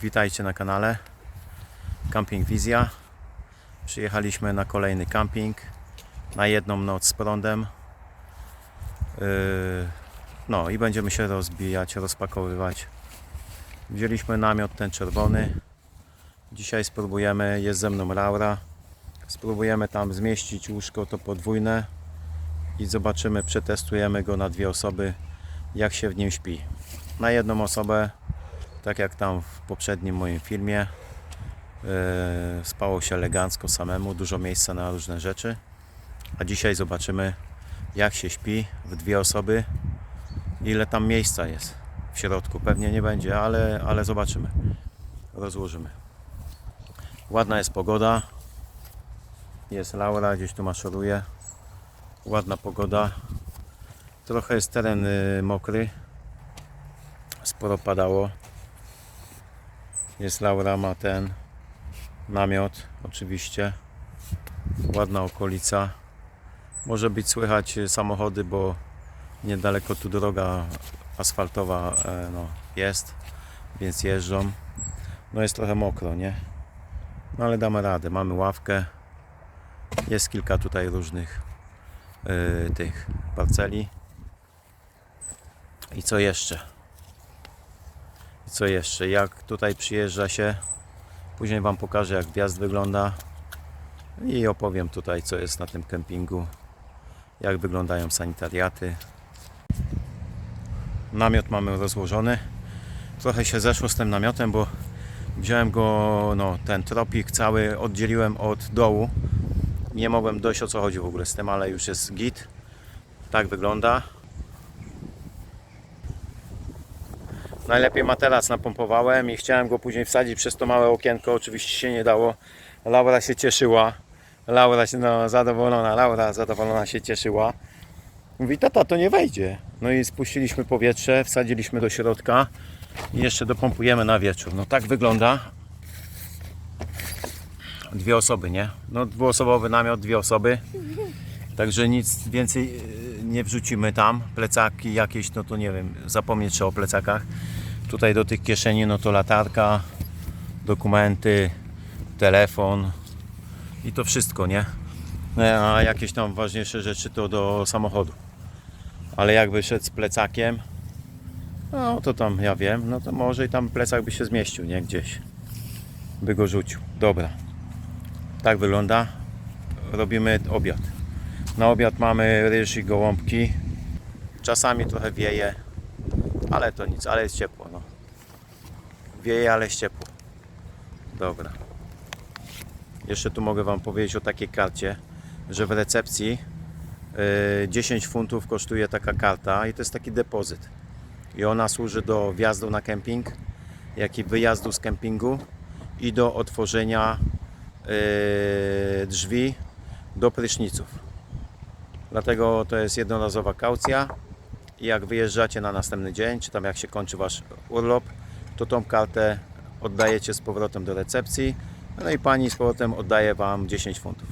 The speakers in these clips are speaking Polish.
Witajcie na kanale Camping Wizja. Przyjechaliśmy na kolejny camping na jedną noc z prądem. Yy, No i będziemy się rozbijać, rozpakowywać. Wzięliśmy namiot ten czerwony. Dzisiaj spróbujemy, jest ze mną Laura. Spróbujemy tam zmieścić łóżko to podwójne i zobaczymy, przetestujemy go na dwie osoby, jak się w nim śpi. Na jedną osobę tak jak tam w poprzednim moim filmie. Yy, spało się elegancko samemu, dużo miejsca na różne rzeczy. A dzisiaj zobaczymy, jak się śpi w dwie osoby, ile tam miejsca jest w środku. Pewnie nie będzie, ale, ale zobaczymy. Rozłożymy. Ładna jest pogoda. Jest Laura, gdzieś tu maszeruje. Ładna pogoda. Trochę jest teren y, mokry. Sporo padało. Jest Laura, ma ten namiot, oczywiście. Ładna okolica. Może być słychać e, samochody, bo niedaleko tu droga asfaltowa e, no, jest, więc jeżdżą. No jest trochę mokro, nie? No ale damy radę. Mamy ławkę. Jest kilka tutaj różnych e, tych parceli. I co jeszcze? Co jeszcze? Jak tutaj przyjeżdża się, później Wam pokażę jak wjazd wygląda i opowiem tutaj co jest na tym kempingu, jak wyglądają sanitariaty. Namiot mamy rozłożony. Trochę się zeszło z tym namiotem, bo wziąłem go, no ten tropik cały oddzieliłem od dołu. Nie mogłem dojść o co chodzi w ogóle z tym, ale już jest git. Tak wygląda. Najlepiej materac napompowałem i chciałem go później wsadzić przez to małe okienko. Oczywiście się nie dało. Laura się cieszyła. Laura się no, zadowolona, Laura zadowolona się cieszyła. Mówi, tata, to nie wejdzie. No i spuściliśmy powietrze, wsadziliśmy do środka i jeszcze dopompujemy na wieczór. No tak wygląda. Dwie osoby, nie? No dwuosobowy namiot, dwie osoby. Także nic więcej nie wrzucimy tam. Plecaki jakieś, no to nie wiem, zapomnieć o plecakach. Tutaj do tych kieszeni, no to latarka, dokumenty, telefon i to wszystko, nie? No, A jakieś tam ważniejsze rzeczy to do samochodu. Ale jakby szedł z plecakiem, no to tam ja wiem, no to może i tam plecak by się zmieścił, nie? Gdzieś by go rzucił. Dobra. Tak wygląda. Robimy obiad. Na obiad mamy ryż i gołąbki. Czasami trochę wieje, ale to nic, ale jest ciepło. No. Wieje, ale jest ciepło. Dobra. Jeszcze tu mogę Wam powiedzieć o takiej karcie, że w recepcji yy, 10 funtów kosztuje taka karta i to jest taki depozyt. I ona służy do wjazdu na kemping, jak i wyjazdu z kempingu i do otworzenia yy, drzwi do pryszniców. Dlatego to jest jednorazowa kaucja i jak wyjeżdżacie na następny dzień, czy tam jak się kończy Wasz urlop, to tą kartę oddajecie z powrotem do recepcji, no i Pani z powrotem oddaje Wam 10 funtów.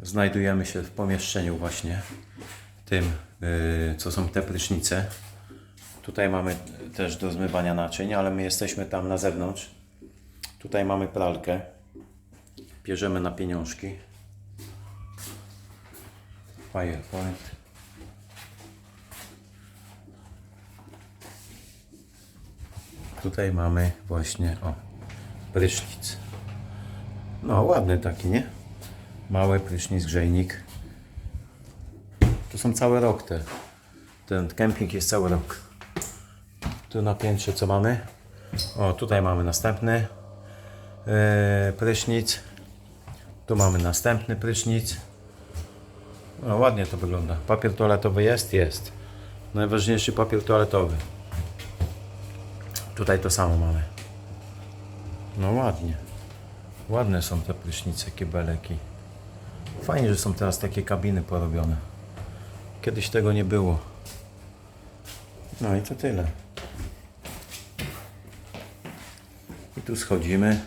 Znajdujemy się w pomieszczeniu właśnie tym, yy, co są te prysznice. Tutaj mamy też do zmywania naczyń, ale my jesteśmy tam na zewnątrz. Tutaj mamy pralkę. Bierzemy na pieniążki. PowerPoint. Tutaj mamy właśnie o prysznic. No ładny taki, nie? Mały prysznic, grzejnik. To są cały rok te. Ten kemping jest cały rok. Tu na piętrze co mamy? O, tutaj mamy następny e, prysznic. Tu mamy następny prysznic. No, ładnie to wygląda. Papier toaletowy jest? Jest. Najważniejszy papier toaletowy. Tutaj to samo mamy. No ładnie. Ładne są te prysznice, kibeleki. Fajnie, że są teraz takie kabiny porobione. Kiedyś tego nie było. No i to tyle. I tu schodzimy.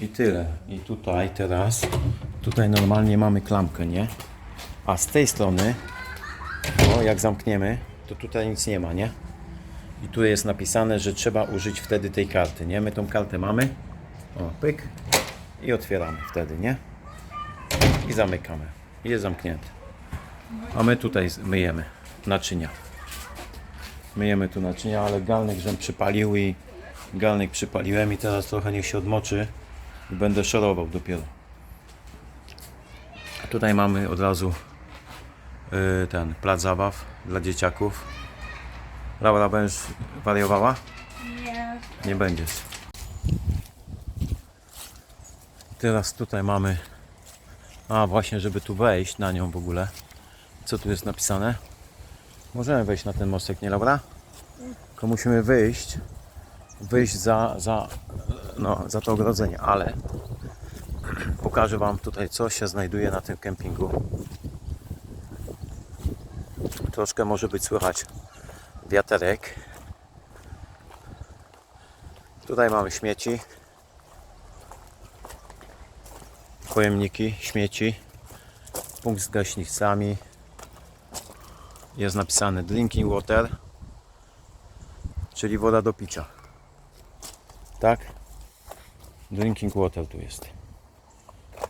I tyle. I tutaj teraz, tutaj normalnie mamy klamkę, nie? A z tej strony, o jak zamkniemy, to tutaj nic nie ma, nie? I tu jest napisane, że trzeba użyć wtedy tej karty, nie? My tą kartę mamy. O, pyk. I otwieramy wtedy, nie? I zamykamy. Jest zamknięte. A my tutaj myjemy naczynia. Myjemy tu naczynia, ale galnek żem przypalił i galnek przypaliłem i teraz trochę niech się odmoczy i będę szorował dopiero. A tutaj mamy od razu ten plac zabaw dla dzieciaków. Laura, będziesz wariowała? Nie. Nie będziesz. Teraz tutaj mamy. A właśnie, żeby tu wejść na nią w ogóle. Co tu jest napisane? Możemy wejść na ten mostek, nie Laura? Tylko musimy wyjść. Wyjść za, za, no, za to ogrodzenie, ale pokażę Wam tutaj, co się znajduje na tym kempingu. Troszkę może być słychać wiaterek. Tutaj mamy śmieci. Pojemniki, śmieci. Punkt z gaśnicami. Jest napisane drinking water, czyli woda do picia. Tak? Drinking water tu jest.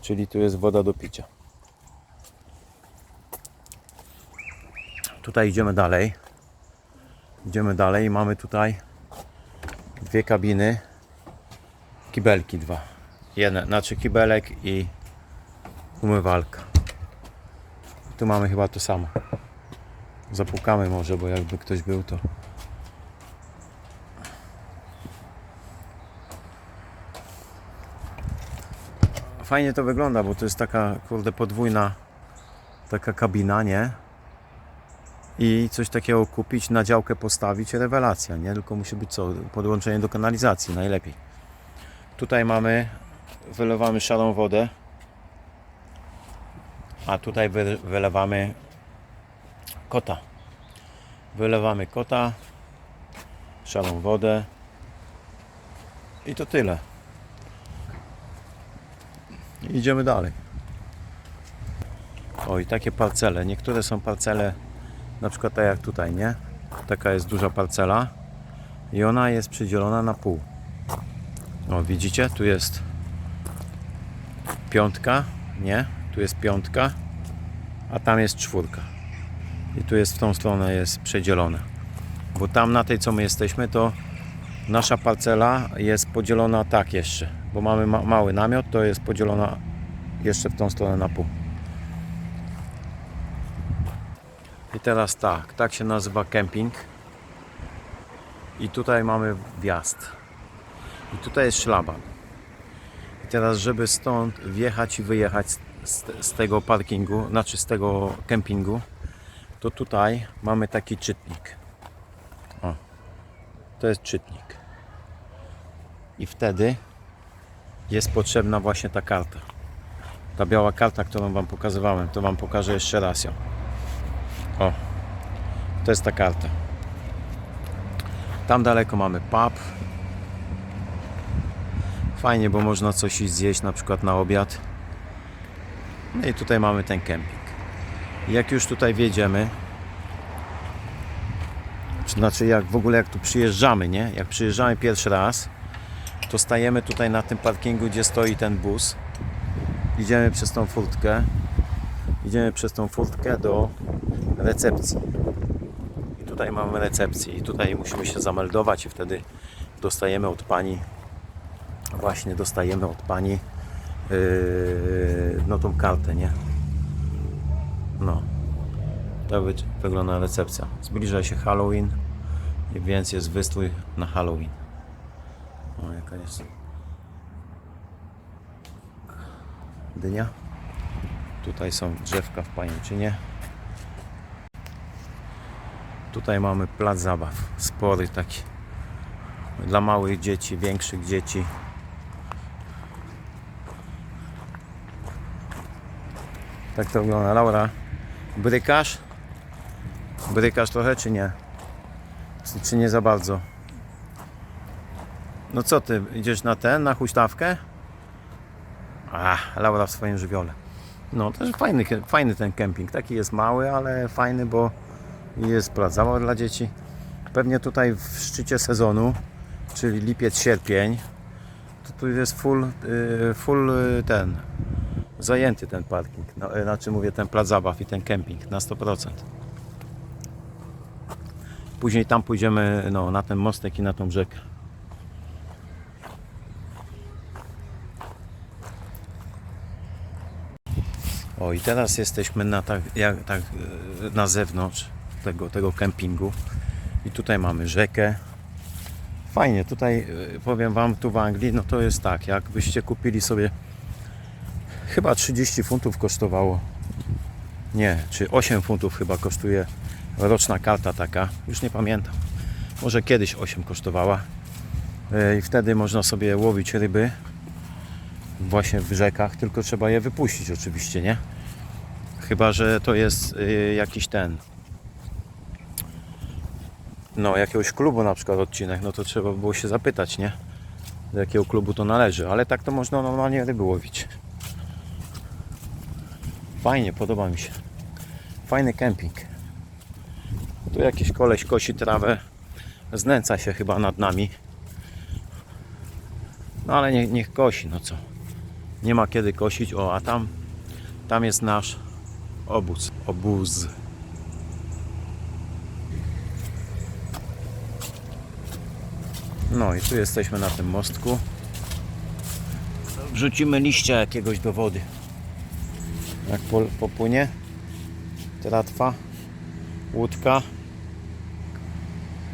Czyli tu jest woda do picia. Tutaj idziemy dalej. Idziemy dalej. Mamy tutaj dwie kabiny, kibelki dwa. Jeden, znaczy kibelek i umywalka. Tu mamy chyba to samo. Zapukamy może, bo jakby ktoś był to. Fajnie to wygląda, bo to jest taka kurde podwójna taka kabina, nie? I coś takiego kupić, na działkę postawić, rewelacja, nie? Tylko musi być co? Podłączenie do kanalizacji, najlepiej. Tutaj mamy, wylewamy szarą wodę, a tutaj wy, wylewamy kota. Wylewamy kota, szarą wodę i to tyle. Idziemy dalej. O i takie parcele. Niektóre są parcele na przykład tak jak tutaj, nie? Taka jest duża parcela i ona jest przydzielona na pół. O, widzicie? Tu jest piątka, nie? Tu jest piątka, a tam jest czwórka. I tu jest w tą stronę jest przedzielone. Bo tam na tej co my jesteśmy, to nasza parcela jest podzielona tak jeszcze. Bo mamy ma mały namiot, to jest podzielona jeszcze w tą stronę na pół. I teraz tak, tak się nazywa kemping. I tutaj mamy wjazd. I tutaj jest szlaban. I teraz, żeby stąd wjechać i wyjechać z, z, tego parkingu, znaczy z tego kempingu, to tutaj mamy taki czytnik. O, to jest czytnik. I wtedy jest potrzebna właśnie ta karta. Ta biała karta, którą Wam pokazywałem, to Wam pokażę jeszcze raz ją. O, to jest ta karta. Tam daleko mamy pub. Fajnie, bo można coś iść zjeść, na przykład na obiad. No i tutaj mamy ten kemping. Jak już tutaj wjedziemy, czy znaczy jak w ogóle jak tu przyjeżdżamy, nie? Jak przyjeżdżamy pierwszy raz, to stajemy tutaj na tym parkingu, gdzie stoi ten bus. Idziemy przez tą furtkę. Idziemy przez tą furtkę do recepcji. I tutaj mamy recepcję i tutaj musimy się zameldować i wtedy dostajemy od pani właśnie dostajemy od pani yy, no tą kartę, nie? No. Tak wy- wygląda recepcja. Zbliża się Halloween, więc jest wystrój na Halloween. O, jaka jest dynia. Tutaj są drzewka w pajęczynie. Tutaj mamy plac zabaw, spory taki dla małych dzieci, większych dzieci. Tak to wygląda. Laura, brykasz? Brykasz trochę czy nie? Czy- nie za bardzo? No co ty, idziesz na ten, na huśtawkę? A, Laura w swoim żywiole. No, też fajny, fajny ten kemping. Taki jest mały, ale fajny, bo jest plac zabaw dla dzieci. Pewnie tutaj w szczycie sezonu, czyli lipiec, sierpień, to tu jest full, y, full y, ten, zajęty ten parking. No, y, znaczy mówię ten plac zabaw i ten kemping na 100%. Później tam pójdziemy no, na ten mostek i na tą rzekę. O i teraz jesteśmy na, tak, jak, tak, na zewnątrz tego, tego kempingu i tutaj mamy rzekę. Fajnie, tutaj e, powiem Wam, tu w Anglii, no to jest tak, jakbyście kupili sobie chyba 30 funtów kosztowało, nie, czy 8 funtów chyba kosztuje roczna karta taka, już nie pamiętam, może kiedyś 8 kosztowała E, i wtedy można sobie łowić ryby właśnie w rzekach, tylko trzeba je wypuścić oczywiście, nie? Chyba, że to jest y, jakiś ten no jakiegoś klubu na przykład odcinek, no to trzeba było się zapytać, nie? Do jakiego klubu to należy, ale tak to można normalnie ryby łowić. Fajnie, podoba mi się. Fajny kemping. Tu jakiś koleś kosi trawę, znęca się chyba nad nami. No ale niech, niech kosi, no co. Nie ma kiedy kosić, o a tam, tam jest nasz obóz. Obóz. No i tu jesteśmy na tym mostku. Wrzucimy liścia jakiegoś do wody. Jak po- popłynie tratwa, łódka.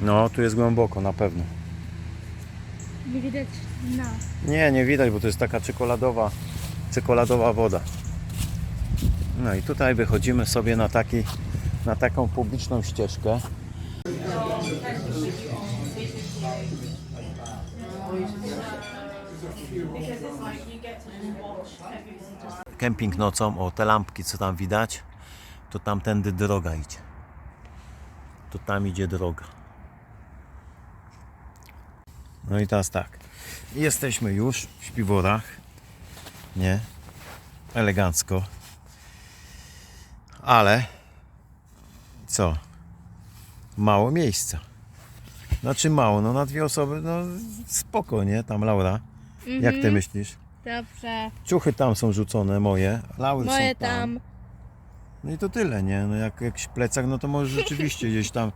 No, tu jest głęboko na pewno. Nie widać na. Nie, nie widać, bo to jest taka czekoladowa, czekoladowa woda. No i tutaj wychodzimy sobie na, taki, na taką publiczną ścieżkę. Kemping nocą, o te lampki co tam widać, to tamtędy droga idzie. To tam idzie droga. No i teraz tak. Jesteśmy już w śpiworach. Nie. Elegancko. Ale co? Mało miejsca. Znaczy mało, no na dwie osoby, no spoko, nie? Tam Laura. Jak ty myślisz? Dobrze. Ciuchy tam są rzucone, moje. Laury Moje są tam. tam. No i to tyle, nie? No jak jakiś plecak, no to może rzeczywiście gdzieś tam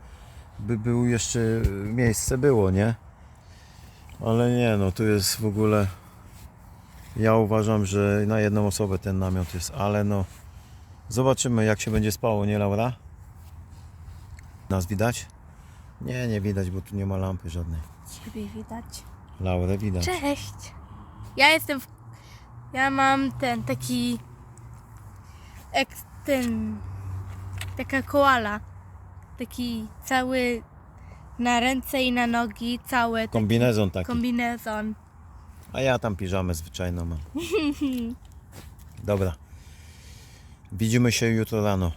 by był jeszcze y, miejsce było, nie? Ale nie, no tu jest w ogóle ja uważam, że na jedną osobę ten namiot jest, ale no zobaczymy jak się będzie spało, nie Laura? Nas widać? Nie, nie widać, bo tu nie ma lampy żadnej. Ciebie widać. Laurę widać. Cześć. Ja jestem w... Ja mam ten taki... Ek, ten... Taka koala. Taki cały... Na ręce i na nogi, cały taki Kombinezon taki. kombinezon. A ja tam piżamę zwyczajną mam. Dobra. Widzimy się jutro rano.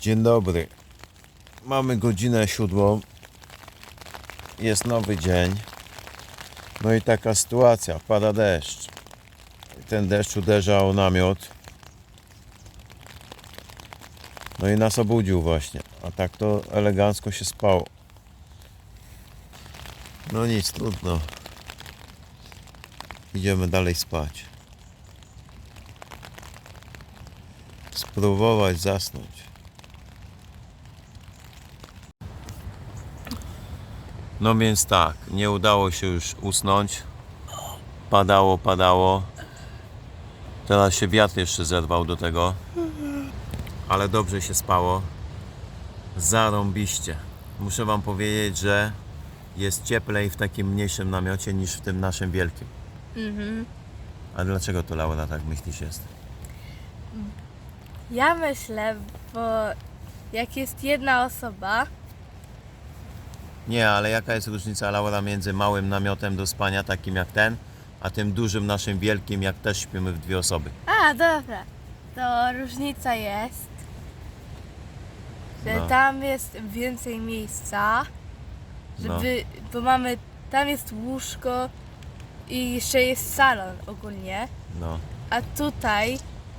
Dzień dobry. Mamy godzinę siódmą. Jest nowy dzień. No i taka sytuacja. Pada deszcz. Ten deszcz uderza o namiot. No i nas obudził właśnie. A tak to elegancko się spało. No nic, trudno. Idziemy dalej spać. Spróbować zasnąć. No więc tak, nie udało się już usnąć. Padało, padało. Teraz się wiatr jeszcze zerwał do tego. Ale dobrze się spało. Zarąbiście. Muszę Wam powiedzieć, że jest cieplej w takim mniejszym namiocie niż w tym naszym wielkim. Mhm. A dlaczego to Laura tak myślisz jest? Ja myślę, bo jak jest jedna osoba, Nie, ale jaka jest różnica Laura między małym namiotem do spania takim jak ten, a tym dużym naszym wielkim, jak też śpimy w dwie osoby? A, dobra. To różnica jest, że No. tam jest więcej miejsca, żeby, bo mamy, tam jest łóżko i jeszcze jest salon ogólnie, No, a tutaj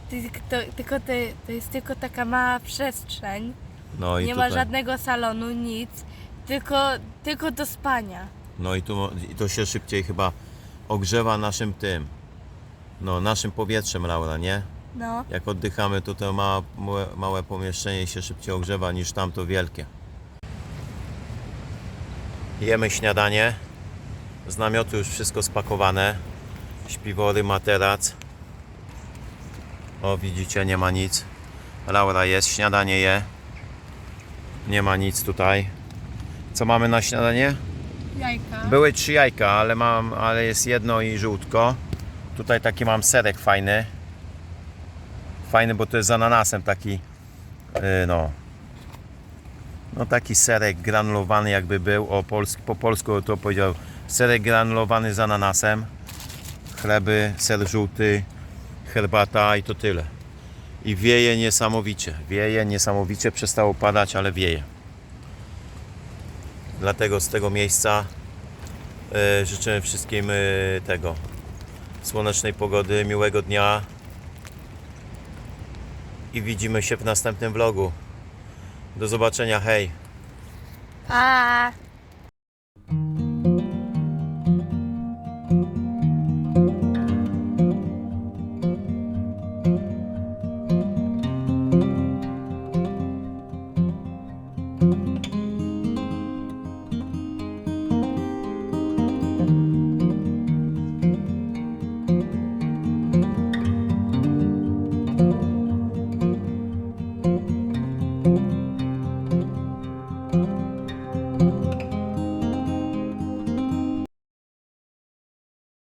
Ty- To, tylko to, to jest tylko taka mała przestrzeń. No i Nie tutaj. ma żadnego salonu, nic. Tylko, tylko do spania. No i, tu, i to się szybciej chyba ogrzewa naszym tym. No, naszym powietrzem, Laura, nie? No. Jak oddychamy, to to małe, małe, małe pomieszczenie się szybciej ogrzewa niż tamto wielkie. Jemy śniadanie. Z namiotu już wszystko spakowane. Śpiwory, materac. O, widzicie, nie ma nic. Laura jest, śniadanie je. Nie ma nic tutaj. Co mamy na śniadanie? Jajka. Były trzy jajka, ale mam, ale jest jedno i żółtko. Tutaj taki mam serek fajny. Fajny, bo to jest z ananasem taki, yy, no. No taki serek granulowany jakby był, o polsk, po polsku to powiedział serek granulowany z ananasem. Chleby, ser żółty, herbata i to tyle. I wieje niesamowicie, wieje niesamowicie, przestało padać, ale wieje. Dlatego z tego miejsca e, życzymy wszystkim e, tego słonecznej pogody, miłego dnia i widzimy się w następnym vlogu. Do zobaczenia, hej! Pa!